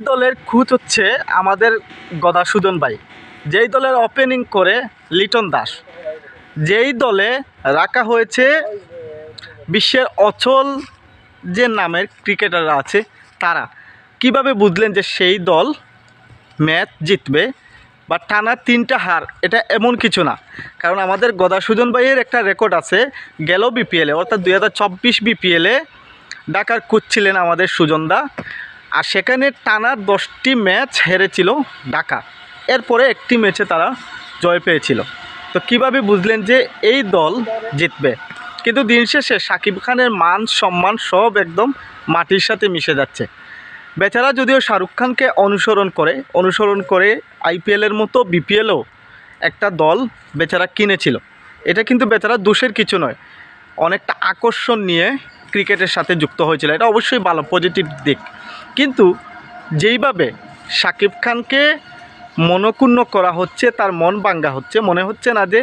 দলের খুঁজ হচ্ছে আমাদের গদাসুদন ভাই। যেই দলের ওপেনিং করে লিটন দাস। যেই দলে রাখা হয়েছে বিশ্বের অচল যে নামের ক্রিকেটাররা আছে, তারা। কীভাবে বুঝলেন যে সেই দল ম্যাচ জিতবে বা টানা তিনটা হার, এটা এমন কিছু না। কারণ আমাদের গদাসুজন ভাইয়ের একটা রেকর্ড আছে, গেল বিপিএলে অর্থাৎ দুই হাজার চব্বিশ বিপিএলে ডাকার কোচ ছিলেন আমাদের সুজনদা আর সেখানে টানা দশটি ম্যাচ হেরেছিল ঢাকা। এরপরে একটি ম্যাচে তারা জয় পেয়েছিল। তো কীভাবে বুঝলেন যে এই দল জিতবে? কিন্তু দিন শেষে সাকিব খানের মান, সম্মান সব একদম মাটির সাথে মিশে যাচ্ছে। বেচারা যদিও শাহরুখ খানকে অনুসরণ করে অনুসরণ করে আইপিএলের মতো বিপিএলও একটা দল বেচারা কিনেছিল। এটা কিন্তু বেচারা দোষের কিছু নয়। অনেকটা আকর্ষণ নিয়ে ক্রিকেটের সাথে যুক্ত হয়েছিল। এটা অবশ্যই ভালো, পজিটিভ দিক। কিন্তু যেইভাবে শাকিব খানকে মনক্ষুণ্ণ করা হচ্ছে, তার মন ভাঙ্গা হচ্ছে, মনে হচ্ছে না যে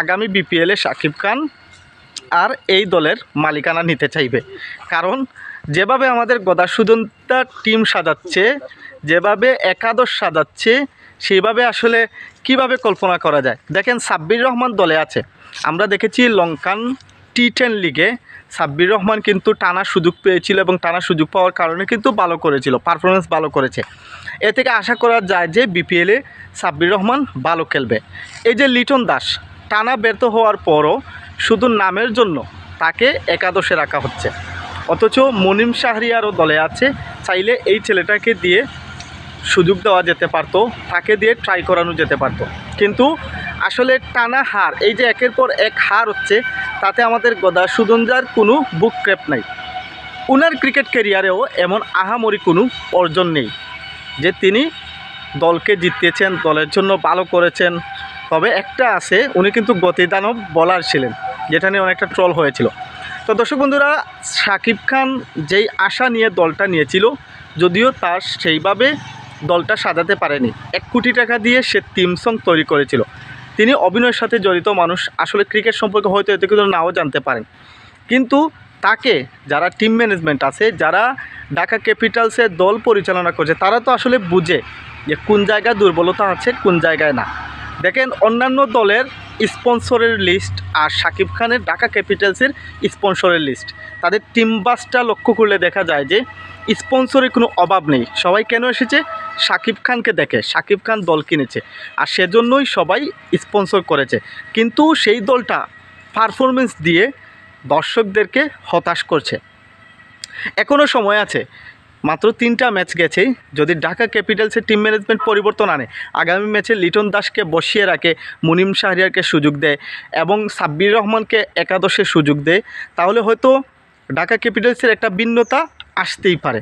আগামী বিপিএলে শাকিব খান আর এই দলের মালিকানা নিতে চাইবে। কারণ যেভাবে আমাদের গদাসুদন্তা টিম সাজাচ্ছে, যেভাবে একাদশ সাজাচ্ছে, সেইভাবে আসলে কীভাবে কল্পনা করা যায়? দেখেন সাব্বির রহমান দলে আছে। আমরা দেখেছি লঙ্কান টি টেন লিগে সাব্বির রহমান কিন্তু টানা সুযোগ পেয়েছিল এবং টানা সুযোগ পাওয়ার কারণে কিন্তু ভালো করেছিল পারফরমেন্স ভালো করেছে। এ থেকে আশা করা যায় যে বিপিএলে সাব্বির রহমান ভালো খেলবে। এই যে লিটন দাস, টানা ব্যর্থ হওয়ার পরও শুধু নামের জন্য তাকে একাদশে রাখা হচ্ছে। অথচ মনিম শাহরিয়ারও দলে আছে, চাইলে এই ছেলেটাকে দিয়ে সুযোগ দেওয়া যেতে পারতো, তাকে দিয়ে ট্রাই করানো যেতে পারতো। কিন্তু আসলে টানা হার, এই যে একের পর এক হার হচ্ছে তাতে আমাদের গদা সুদঞ্জার কোনো বুক ক্রেপ নাই। উনার ক্রিকেট ক্যারিয়ারেও এমন আহামরি কোনো অর্জন নেই যে তিনি দলকে জিতিয়েছেন, দলের জন্য ভালো করেছেন। তবে একটা আছে, উনি কিন্তু গতিদানব বলার ছিলেন, যেটা নিয়ে অনেকটা ট্রল হয়েছিল। তো দর্শক বন্ধুরা শাকিব খান যেই আশা নিয়ে দলটা নিয়েছিল, যদিও তার সেইভাবে দলটা সাজাতে পারেনি। এক কোটি টাকা দিয়ে সে টিম সং তৈরি করেছিল। তিনি অভিনয়ের সাথে জড়িত মানুষ। আসলে ক্রিকেট সম্পর্কে হয়তো এতে কিন্তু নাও জানতে পারেন। কিন্তু তাকে যারা টিম ম্যানেজমেন্ট আছে, যারা ঢাকা ক্যাপিটালসের দল পরিচালনা করছে, তারা তো আসলে বুঝে যে কোন জায়গায় দুর্বলতা আছে, কোন জায়গায় না। দেখেন, অন্যান্য দলের স্পন্সরের লিস্ট আর সাকিব খানের ঢাকা ক্যাপিটালসের স্পন্সরের লিস্ট। তাদের টিম বাসটা লক্ষ্য করলে দেখা যায় যে স্পন্সরের কোনো অভাব নেই। সবাই কেন এসেছে? শাকিব খানকে দেখে। শাকিব খান দল কিনেছে আর সেজন্যই সবাই স্পন্সর করেছে। কিন্তু সেই দলটা পারফরমেন্স দিয়ে দর্শকদেরকে হতাশ করছে। এখনও সময় আছে। মাত্র তিনটা ম্যাচ গেছে। যদি ঢাকা ক্যাপিটালসের টিম ম্যানেজমেন্ট পরিবর্তন আনে, আগামী ম্যাচে লিটন দাসকে বসিয়ে রাখে, মুনিম শাহরিয়ারকে সুযোগ দেয় এবং সাব্বির রহমানকে একাদশে সুযোগ দেয়, তাহলে হয়তো ঢাকা ক্যাপিটালসের একটা ভিন্নতা আসতেই পারে।